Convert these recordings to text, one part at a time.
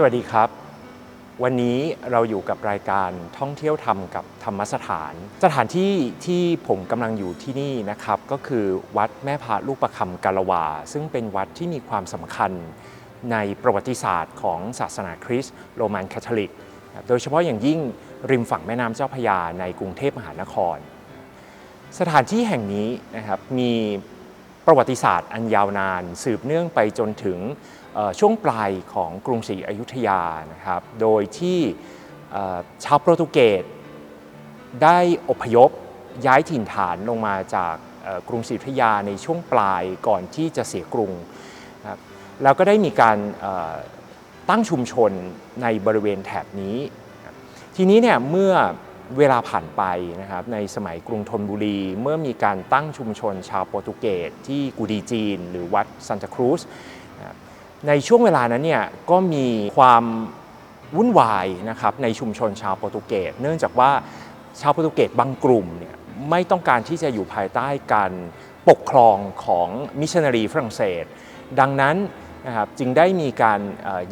สวัสดีครับ วันนี้เราอยู่กับรายการท่องเที่ยวธรรมกับธรรมสถาน สถานที่ที่ผมกำลังอยู่ที่นี่นะครับ ก็คือวัดแม่พระลูกประคำกาละวา ซึ่งเป็นวัดที่มีความสำคัญในประวัติศาสตร์ของศาสนาคริสต์โรมันคาทอลิก โดยเฉพาะอย่างยิ่งริมฝั่งแม่น้ำเจ้าพระยาในกรุงเทพมหานคร สถานที่แห่งนี้นะครับมีประวัติศาสตร์อันยาวนาน สืบเนื่องไปจนถึง ช่วงปลายของกรุงศรีอยุธยานะครับ โดยที่ชาวโปรตุเกสได้อพยพย้ายถิ่นฐานลงมาจากกรุงศรีอยุธยาในช่วงปลายก่อนที่จะเสียกรุงครับแล้วก็ได้มีการตั้งชุมชนในบริเวณแถบนี้ ทีนี้เนี่ยเมื่อเวลาผ่านไปนะครับในสมัยกรุงธนบุรี เมื่อมีการตั้งชุมชนชาวโปรตุเกสที่กูดีจีน หรือวัดซันตาครูซ ในช่วงเวลานั้นเนี่ยก็มีความวุ่นวายนะครับในชุมชนชาวโปรตุเกส เนื่องจากว่าชาวโปรตุเกสบางกลุ่มเนี่ยไม่ต้องการที่จะอยู่ภายใต้การปกครองของมิชชันนารีฝรั่งเศส ดังนั้นนะครับจึงได้มีการ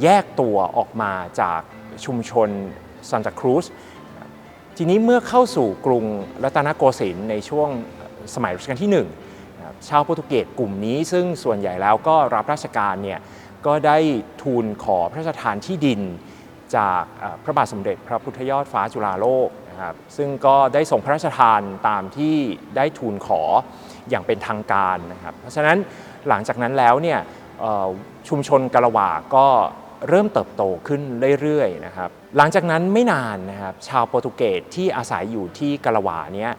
แยกตัวออกมาจากชุมชนซันตาครูซทีนี้เมื่อเข้าสู่กรุงรัตนโกสินทร์ในช่วงสมัยรัชกาลที่1นะครับชาวโปรตุเกสกลุ่มนี้ซึ่งส่วนใหญ่แล้วก็รับราชการเนี่ย ก็ได้ทูลขอพระราชทานที่ดินจากพระบาทสมเด็จพระพุทธยอดฟ้าจุฬาโลกนะครับซึ่งก็ได้ส่งพระราชทานตามที่ได้ทูลขออย่างเป็นทางการนะครับ เพราะฉะนั้นหลังจากนั้นแล้วเนี่ยชุมชนกะละวาก็เริ่มเติบโตขึ้นเรื่อยๆนะครับ หลังจากนั้นไม่นานนะครับชาวโปรตุเกสที่อาศัยอยู่ที่กะละวาเนี้ย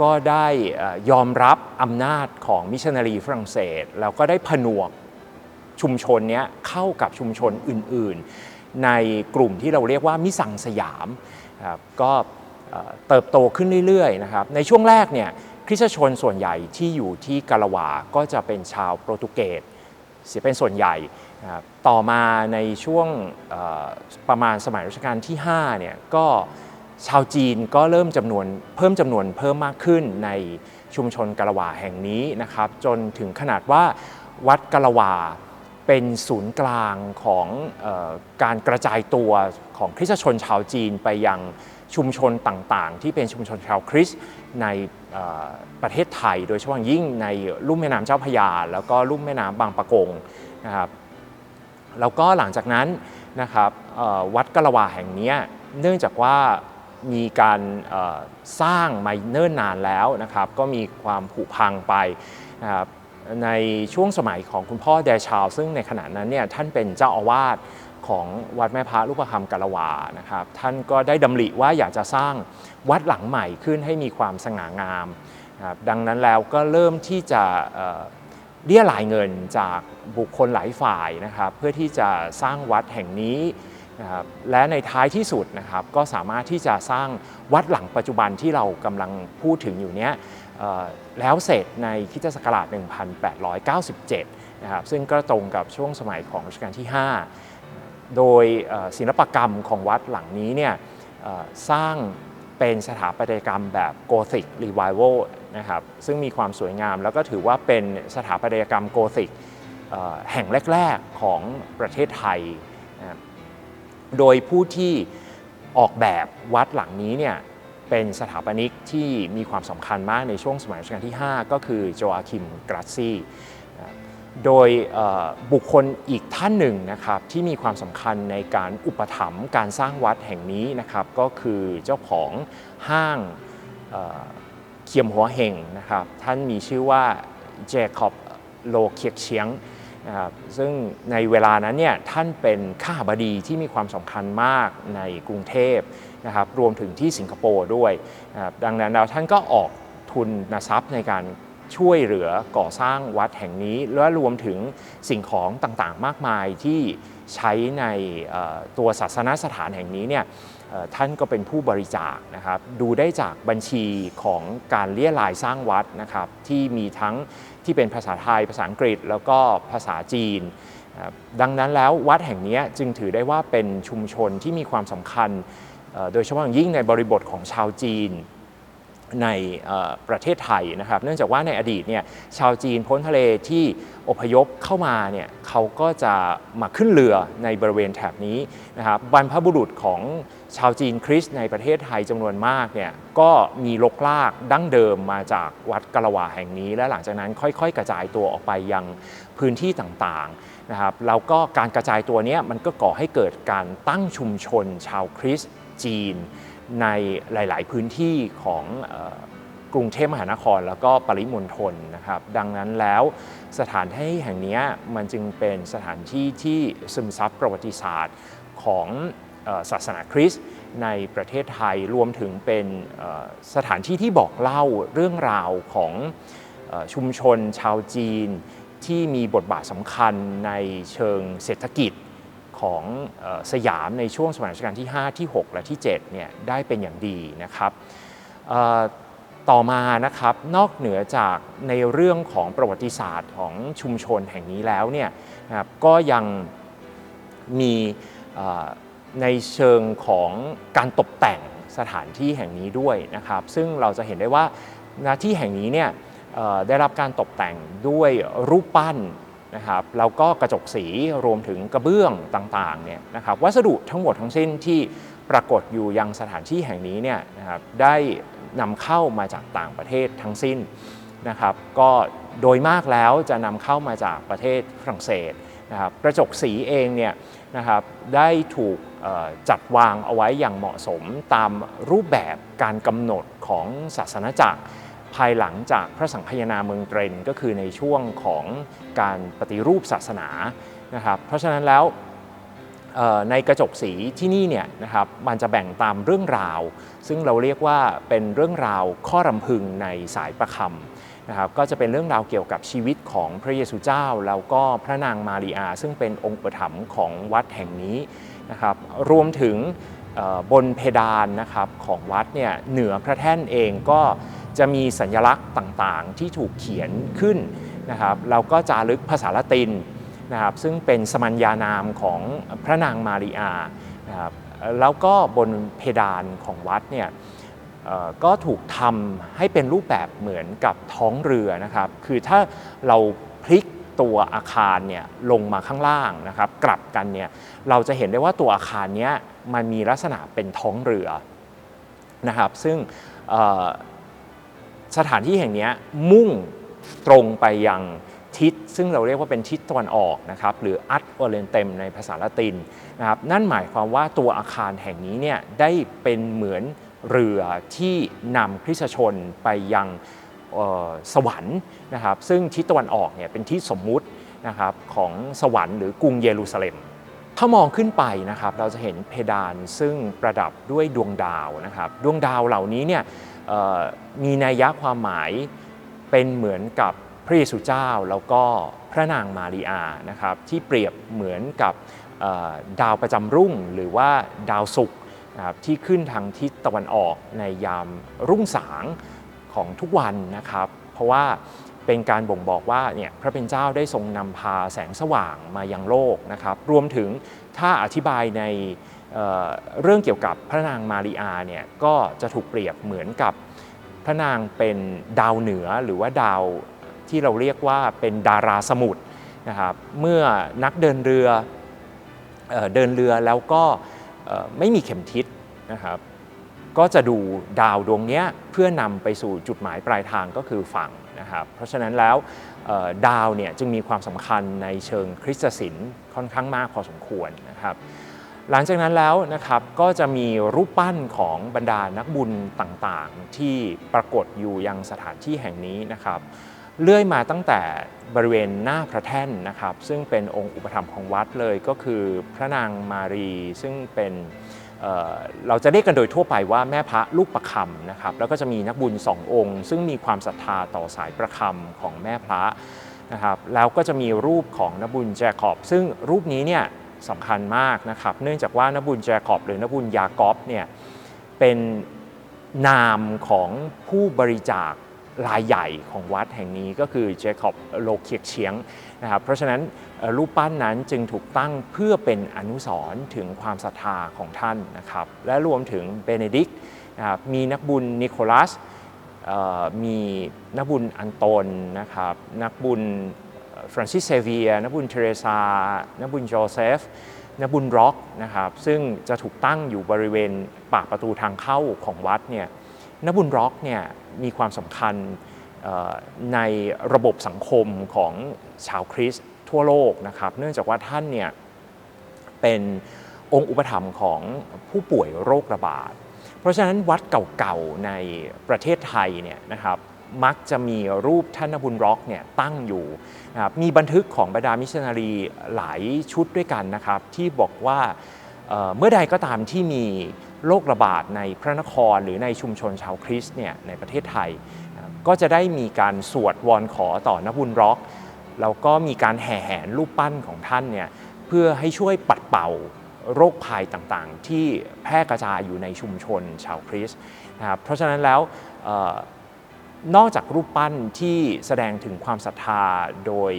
ก็ได้ยอมรับอำนาจของมิชชันนารีฝรั่งเศส แล้วก็ได้ผนวก ชุมชนนี้เข้ากับชุมชนอื่นๆ ในกลุ่มที่เราเรียกว่ามิสังสยามครับก็เติบโตขึ้นเรื่อยๆนะครับในช่วงแรกเนี่ยคริสตชนส่วนใหญ่ที่อยู่ที่กะละวาก็จะเป็นชาวโปรตุเกสเสียเป็นส่วนใหญ่ครับต่อมาในช่วงประมาณสมัยรัชกาลที่5เนี่ยก็ชาวจีนก็เริ่มจำนวนเพิ่มจำนวนเพิ่มมากขึ้นในชุมชนกะละวาแห่งนี้นะครับ จนถึงขนาดว่าวัดกะละวา เป็นศูนย์กลางของออการกระจายตัวของคริสตชนชาวจีนไปยังชุมชนต่างๆ ที่เป็นชุมชนชาวคริสต์ในประเทศไทย โดยเฉพาะอย่างยิ่งในลุ่มแม่น้ำเจ้าพยา แล้วก็ลุ่มแม่น้ำบางปะกงนะครับแล้วก็หลังจากนั้นนะครับวัดกะละวาแห่งนี้เนื่องจากว่ามีการสร้างมาเนิ่นนานแล้วนะครับ ก็มีความผุพังไปนะครับ ในช่วงสมัยของคุณพ่อแดชาว ซึ่งในขณะนั้นเนี่ยท่านเป็นเจ้าอาวาสของวัดแม่พระลูกประคำกะละวานะครับท่านก็ได้ดำริว่าอยากจะสร้างวัดหลังใหม่ขึ้นให้มีความสง่างามนะครับดังนั้นแล้วก็เริ่มที่จะเรียรายเงินจากบุคคลหลายฝ่ายนะครับเพื่อที่จะสร้างวัดแห่งนี้นะครับและในท้ายที่สุดนะครับก็สามารถที่จะสร้างวัดหลังปัจจุบันที่เรากำลังพูดถึงอยู่เนี้ย แล้วเสร็จในคริสตศักราช 1897 นะครับ ซึ่งก็ตรงกับช่วงสมัยของรัชกาลที่ 5 โดยศิลปกรรมของวัดหลังนี้เนี่ยสร้างเป็นสถาปัตยกรรมแบบโกธิกรีไวโวนะครับ ซึ่งมีความสวยงามแล้วก็ถือว่าเป็นสถาปัตยกรรมโกธิกแห่งแรก ๆ ของประเทศไทยนะโดยผู้ที่ออกแบบวัดหลังนี้เนี่ย เป็นสถาปนิกที่มีความสำคัญมากในช่วงสมัยรัชกาลที่ 5 ก็คือโจอาคิมกราซีโดยบุคคลอีกท่านหนึ่งนะครับที่มีความสำคัญในการอุปถัมภ์การสร้างวัดแห่งนี้นะครับก็คือเจ้าของห้างเอ่อเคียมหัวเฮงนะครับท่านมีชื่อว่าเจคอบโลเคียกเชียงนะครับซึ่งในเวลานั้นเนี่ยท่านเป็นข้าบดีที่มีความสำคัญมากในกรุงเทพ นะครับรวมถึงที่สิงคโปร์ด้วยนะครับดังนั้นแล้วท่านก็ออกทุนทรัพย์ในการช่วยเหลือก่อสร้างวัดแห่งนี้ และรวมถึงสิ่งของต่างๆ มากมายที่ใช้ในตัวศาสนสถานแห่งนี้เนี่ยท่านก็เป็นผู้บริจาคนะครับ ดูได้จากบัญชีของการเลี่ยรายสร้างวัดนะครับ ที่มีทั้งที่เป็นภาษาไทย ภาษาอังกฤษ แล้วก็ภาษาจีน ดังนั้นแล้ววัดแห่งนี้จึงถือได้ว่าเป็นชุมชนที่มีความสำคัญ โดยเฉพาะอย่างยิ่งในบริบทของชาวจีนในประเทศไทยนะครับ เนื่องจากว่าในอดีตเนี่ยชาวจีนพ้นทะเลที่อพยพเข้ามาเนี่ยเขาก็จะมาขึ้นเรือในบริเวณแถบนี้นะครับบรรพบุรุษของชาวจีนคริสต์ในประเทศไทยจำนวนมากเนี่ยก็มีลกลากดั้งเดิมมาจากวัดกะละวาแห่งนี้ และหลังจากนั้นค่อยๆ กระจายตัวออกไปยังพื้นที่ต่างๆนะครับแล้วก็การกระจายตัวนี้มันก็ก่อให้เกิดการตั้งชุมชนชาวคริสต์ จีน ในหลาย ๆ พื้นที่ของกรุงเทพมหานครแล้วก็ปริมณฑลนะครับ ดังนั้นแล้วสถานที่แห่งนี้มันจึงเป็นสถานที่ที่ซึมซับประวัติศาสตร์ของศาสนาคริสต์ในประเทศไทยรวมถึงเป็นสถานที่ที่บอกเล่าเรื่องราวของอชุมชนชาวจีนที่มีบทบาทสำคัญในเชิงเศรษฐกิจ ของสยามในช่วงสมัยรัชกาลที่ 5 ที่ 6 และที่7เนี่ยได้เป็นอย่างดีนะครับต่อมานะครับนอกเหนือจากในเรื่องของประวัติศาสตร์ของชุมชนแห่งนี้แล้วเนี่ยนะครับก็ยังมีในเชิงของการตกแต่งสถานที่แห่งนี้ด้วยนะครับ ซึ่งเราจะเห็นได้ว่าณที่แห่งนี้เนี่ยได้รับการตกแต่งด้วยรูปปั้น นะครับแล้วก็กระจกสีรวมถึงกระเบื้องต่างๆเนี่ยนะครับวัสดุทั้งหมดทั้งสิ้นที่ปรากฏอยู่ยังสถานที่แห่งนี้เนี่ยนะครับได้นำเข้ามาจากต่างประเทศทั้งสิ้นนะครับก็โดยมากแล้วจะนำเข้ามาจากประเทศฝรั่งเศสนะครับกระจกสีเองเนี่ยนะครับได้ถูกจัดวางเอาไว้อย่างเหมาะสมตามรูปแบบการกำหนดของศาสนาจักร ภายหลังจากพระสังฆยนาเมืองเตรนก็คือในช่วงของการปฏิรูปศาสนานะครับเพราะฉะนั้นแล้วในกระจกสีที่นี่เนี่ยนะครับมันจะแบ่งตามเรื่องราว ซึ่งเราเรียกว่าเป็นเรื่องราวข้อรำพึงในสายประคำนะครับก็จะเป็นเรื่องราวเกี่ยวกับชีวิตของพระเยซูเจ้า แล้วก็พระนางมารีอา ซึ่งเป็นองค์ประถมของวัดแห่งนี้นะครับรวมถึงบนเพดานนะครับของวัดเนี่ยเหนือพระแท่นเองก็ จะมีสัญลักษณ์ต่างๆ ที่ถูกเขียนขึ้นนะครับเราก็จารึกภาษาละตินนะครับซึ่งเป็นสมัญญานามของพระนางมารีอานะครับแล้วก็บนเพดานของวัดเนี่ยก็ถูกทำให้เป็นรูปแบบเหมือนกับท้องเรือนะครับ คือถ้าเราพลิกตัวอาคารเนี่ยลงมาข้างล่างนะครับ กลับกันเนี่ยเราจะเห็นได้ว่าตัวอาคารเนี้ยมันมีลักษณะเป็นท้องเรือนะครับ ซึ่ง สถานที่แห่งนี้มุ่งตรงไปยังทิศซึ่งเราเรียกว่าเป็นทิศตะวันออกนะครับหรืออัตโอเรนเตมในภาษาละตินนะครับนั่นหมายความว่าตัวอาคารแห่งนี้เนี่ยได้เป็นเหมือนเรือที่นำคริสชนไปยังสวรรค์นะครับซึ่งทิศตะวันออกเนี่ยเป็นทิศสมมุตินะครับของสวรรค์หรือกรุงเยรูซาเล็ม ถ้ามองขึ้นไปนะครับเราจะเห็นเพดานซึ่งประดับด้วยดวงดาวนะครับดวงดาวเหล่านี้เนี่ย มีนัยยะความหมายเป็นเหมือนกับพระเยซูเจ้าแล้วก็พระนางมารีอานะครับที่เปรียบเหมือนกับดาวประจำรุ่งหรือว่าดาวศุกร์นะครับที่ขึ้นทางทิศตะวันออกในยามรุ่งสางของทุกวันนะครับ เพราะว่าเป็นการบ่งบอกว่าเนี่ยพระเป็นเจ้าได้ทรงนำพาแสงสว่างมายังโลกนะครับ รวมถึงถ้าอธิบายใน เรื่องเกี่ยวกับพระนางมารีอาเนี่ยก็จะถูกเปรียบเหมือนกับพระนางเป็นดาวเหนือหรือว่าดาวที่เราเรียกว่าเป็นดาราสมุทรนะครับเมื่อนักเดินเรือเอเดินเรือแล้วก็ไม่มีเข็มทิศนะครับก็จะดูดาวดวงนี้เพื่อนำไปสู่จุดหมายปลายทางก็คือฝั่งนะครับเพราะฉะนั้นแล้วดาวเนี่ยจึงมีความสำคัญในเชิงคริสตศิลป์ค่อนข้างมากพอสมควรนะครับ หลังจากนั้นแล้วนะครับก็จะมีรูปปั้นของบรรดานักบุญต่างๆ ที่ปรากฏอยู่ยังสถานที่แห่งนี้นะครับเลื่อยมาตั้งแต่บริเวณหน้าพระแท่นนะครับซึ่งเป็นองค์อุปถัมภ์ของวัดเลยก็คือพระนางมารีซึ่งเป็นเเราจะเรียกกันโดยทั่วไปว่าแม่พระลูกประคำนะครับแล้วก็จะมีนักบุญสององค์ ซึ่งมีความศรัทธาต่อสายประคำของแม่พระนะครับแล้วก็จะมีรูปของนักบุญแจคอบ ซึ่งรูปนี้เนี่ย สำคัญมากนะครับ เนื่องจากว่านักบุญแจคอบหรือนักบุญยากอบเนี่ยเป็นนามของผู้บริจาครายใหญ่ของวัดแห่งนี้ก็คือเจคอบโลเคียกเชียงนะครับเพราะฉะนั้นรูปปั้นนั้นจึงถูกตั้งเพื่อเป็นอนุสรณ์ถึงความศรัทธาของท่านนะครับ และรวมถึงเบเนดิกต์นะครับมีนักบุญนิโคลัสมีนักบุญอันโตนนะครับนักบุญ ฟรานซิสเซเวียนบุญเทเรซานบุญโจเซฟนบุญร็อกนะครับซึ่งจะถูกตั้งอยู่บริเวณปากประตูทางเข้าของวัดเนี่ยนบุญร็อกเนี่ยมีความสำคัญในระบบสังคมของชาวคริสต์ทั่วโลกนะครับเนื่องจากว่าท่านเนี่ยเป็นองค์อุปถัมภ์ของผู้ป่วยโรคระบาด เพราะฉะนั้นวัดเก่าๆในประเทศไทยเนี่ยนะครับ มักจะมีรูปท่านนบุญร็อกเนี่ยตั้งอยู่นะมีบันทึกของบรรดามิชชันนารีหลายชุดด้วยกันนะครับ ที่บอกว่าเเมื่อใดก็ตามที่มีโรคระบาดในพระนครหรือในชุมชนชาวคริสต์เนี่ยในประเทศไทย ก็จะได้มีการสวดวอนขอต่อนบุญร็อกแล้วก็มีการแห่แหนรูปปั้นของท่านเนี่ยเพื่อให้ช่วยปัดเป่าโรคภัยต่างๆ ที่แพร่กระจายอยู่ในชุมชนชาวคริสต์นะครับเพราะฉะนั้นแล้ว นอกจากรูปปั้นที่แสดงถึงความศรัทธาโดย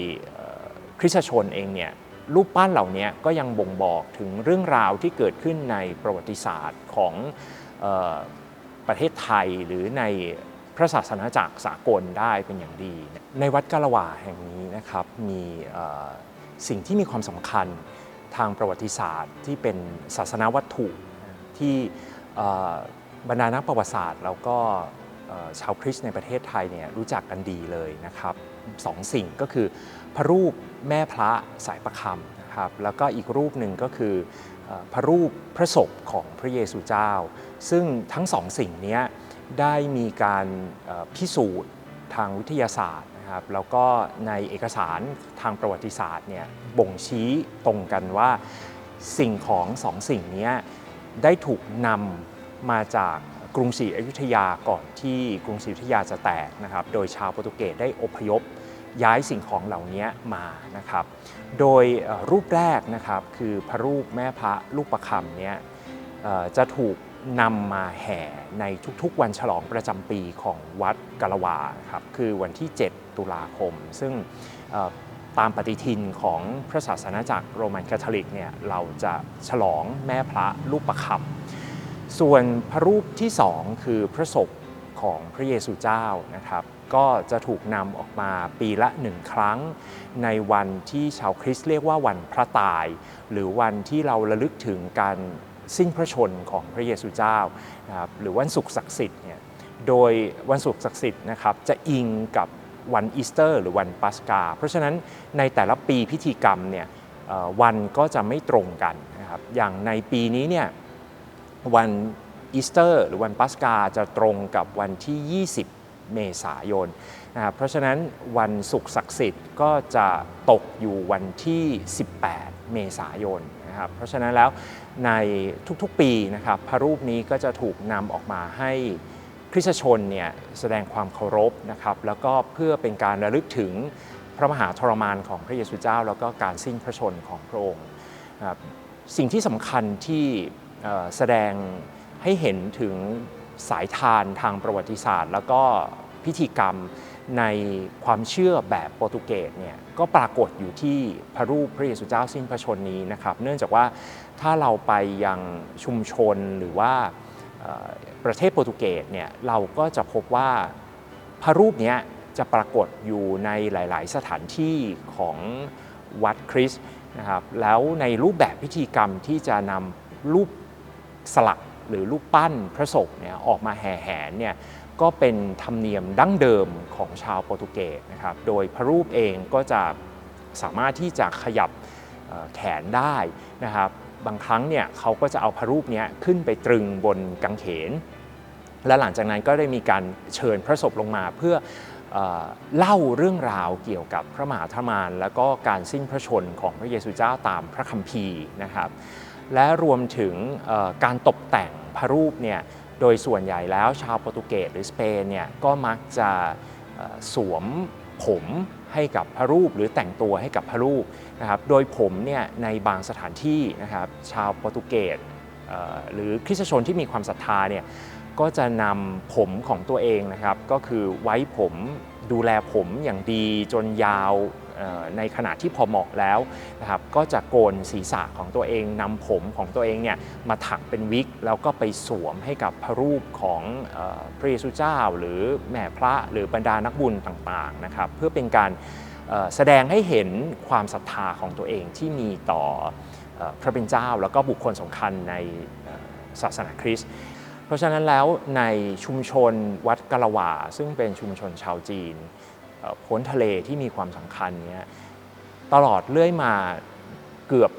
คริสตชนเองเนี่ยรูปปั้นเหล่านี้ก็ยังบ่งบอกถึงเรื่องราวที่เกิดขึ้นในประวัติศาสตร์ของออประเทศไทยหรือในพระศาสนาจักรสากลได้เป็นอย่างดี ในวัดกาละวาแห่งนี้นะครับมีสิ่งที่มีความสำคัญทางประวัติศาสตร์ที่เป็นศาสนาวัตถุที่บรรดานักประวัติศาสตร์แล้วก็ ชาวคริสต์ในประเทศไทยเนี่ยรู้จักกันดีเลยนะครับสองสิ่งก็คือ พระรูปแม่พระสายประคำนะครับแล้วก็อีกรูปหนึ่งก็คือพระรูปพระศพของพระเยซูเจ้า ซึ่งทั้งสองสิ่งนี้ได้มีการพิสูจน์ทางวิทยาศาสตร์นะครับแล้วก็ในเอกสารทางประวัติศาสตร์เนี่ยบ่งชี้ตรงกันว่าสิ่งของสองสิ่งนี้ได้ถูกนำมาจาก กรุงศรีอยุธยาก่อนที่กรุงศรีอยุธยาจะแตกนะครับ โดยชาวโปรตุเกสได้อพยพย้ายสิ่งของเหล่านี้มานะครับ โดยรูปแรกนะครับคือพระรูปแม่พระลูกประคำเนี่ยจะถูกนำมาแห่ในทุกๆ วันฉลองประจำปีของวัดกาละวาครับคือวันที่ 7 ตุลาคม ซึ่งตามปฏิทินของพระศาสนาจักรโรมันคาทอลิกเนี่ยเราจะฉลองแม่พระลูกประคำ ส่วนพระรูปที่สองคือพระศพของพระเยซูเจ้านะครับก็จะถูกนำออกมาปีละหนึ่งครั้ง ในวันที่ชาวคริสต์เรียกว่าวันพระตาย หรือวันที่เราระลึกถึงการสิ้นพระชนของพระเยซูเจ้านะครับหรือวันศุกร์ศักดิ์สิทธิ์เนี่ยโดยวันศุกร์ศักดิ์สิทธิ์นะครับจะอิงกับวันอีสเตอร์ หรือวันปัสกา เพราะฉะนั้นในแต่ละปีพิธีกรรมเนี่ยวันก็จะไม่ตรงกันนะครับอย่างในปีนี้เนี่ย วันอีสเตอร์ หรือวันปัสกาจะตรงกับวันที่ 20 เมษายนนะครับเพราะฉะนั้นวันศุกร์ศักดิ์สิทธิ์ก็จะตกอยู่วันที่ 18 เมษายนนะครับเพราะฉะนั้นแล้วในทุกๆปีนะครับพระรูปนี้ก็จะถูกนำออกมาให้คริสตชนเนี่ยแสดงความเคารพนะครับแล้วก็เพื่อเป็นการระลึกถึงพระมหาทรมานของพระเยซูเจ้า แล้วก็การสิ้นพระชนของพระองค์นะครับสิ่งที่สำคัญที่ แสดงให้เห็นถึงสายทานทางประวัติศาสตร์ แล้วก็พิธีกรรมในความเชื่อแบบโปรตุเกสเนี่ยก็ปรากฏอยู่ที่พระรูปพระเยซูเจ้าสิ้นพระชนนี้นะครับ เนื่องจากว่าถ้าเราไปยังชุมชนหรือว่าประเทศโปรตุเกสเนี่ยเราก็จะพบว่าพระรูปนี้จะปรากฏอยู่ในหลาย ๆ สถานที่ของวัดคริสต์นะครับแล้วในรูปแบบพิธีกรรมที่จะนำรูป สลักหรือรูปปั้นพระศพเนี่ยออกมาแห่แหนเนี่ยก็เป็นธรรมเนียมดั้งเดิมของชาวโปรตุเกสนะครับโดยพระรูปเองก็จะสามารถที่จะขยับแขนได้นะครับบางครั้งเนี่ยเขาก็จะเอาพระรูปเนี้ยขึ้นไปตรึงบนกางเขน และหลังจากนั้นก็ได้มีการเชิญพระศพลงมาเพื่อเออเล่าเรื่องราวเกี่ยวกับพระมหาธมาน แล้วก็การสิ้นพระชนของพระเยซูเจ้าตามพระคัมภีร์นะครับ และรวมถึงการตกแต่งพระรูปเนี่ยโดยส่วนใหญ่แล้วชาวโปรตุเกสหรือสเปนเนี่ยก็มักจะสวมผมให้กับพระรูปหรือแต่งตัวให้กับพระรูปนะครับโดยผมเนี่ยในบางสถานที่นะครับชาวโปรตุเกสหรือคริสตชนที่มีความศรัทธาเนี่ยก็จะนำผมของตัวเองนะครับ ก็คือไว้ผมดูแลผมอย่างดีจนยาว ในขณะที่พอเหมาะแล้วนะครับก็จะโกนศีรษะของตัวเองนำผมของตัวเองเนี่ยมาถักเป็นวิก แล้วก็ไปสวมให้กับพระรูปของออพระเยซูเจ้า หรือแม่พระหรือบรรดานักบุญต่างๆนะครับเพื่อเป็นการแสดงให้เห็นความศรัทธาของตัวเองที่มีต่ออพระเป็นเจ้า แล้วก็บุคคลสำคัญในศาสนาคริสต์เพราะฉะนั้นแล้วในชุมชนวัดกะละวาซึ่งเป็นชุมชนชาวจีน พ้นทะเลที่มีความสำคัญเนี้ยตลอดเรื่อยมาเกือบ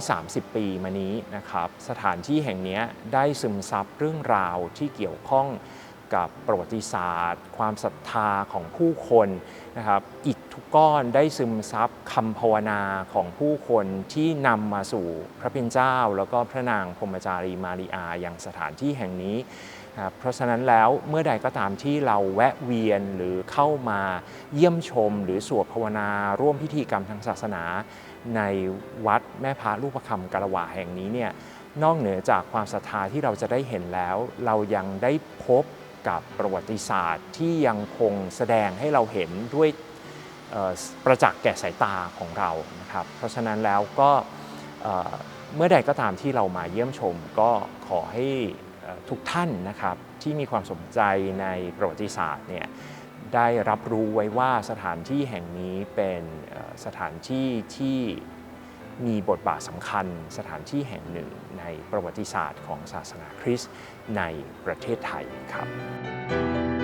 130 ปีมานี้นะครับสถานที่แห่งนี้ได้ซึมซับเรื่องราวที่เกี่ยวข้องกับประวัติศาสตร์ ความศรัทธาของผู้คนนะครับอิฐทุกก้อนได้ซึมซับคำภาวนาของผู้คนที่นำมาสู่พระเป็นเจ้า แล้วก็พระนางพรมจารีมาริอาอย่างสถานที่แห่งนี้ นะครับเพราะฉะนั้นแล้วเมื่อใดก็ตามที่เราแวะเวียนหรือเข้ามาเยี่ยมชม หรือสวดภาวนา ร่วมพิธีกรรมทางศาสนา ในวัดแม่พระลูกประคำกะละวาแห่งนี้เนี่ยนอกเหนือจากความศรัทธาที่เราจะได้เห็นแล้ว เรายังได้พบกับประวัติศาสตร์ที่ยังคงแสดงให้เราเห็นด้วยประจักษ์แก่สายตาของเรานะครับเพราะฉะนั้นแล้วก็เมื่อใดก็ตามที่เรามาเยี่ยมชมก็ขอให้ ทุกท่านนะครับที่มีความสนใจในประวัติศาสตร์เนี่ยได้รับรู้ไว้ว่าสถานที่แห่งนี้เป็นสถานที่ที่มีบทบาทสำคัญสถานที่แห่งหนึ่งในประวัติศาสตร์ของศาสนาคริสต์ในประเทศไทยครับ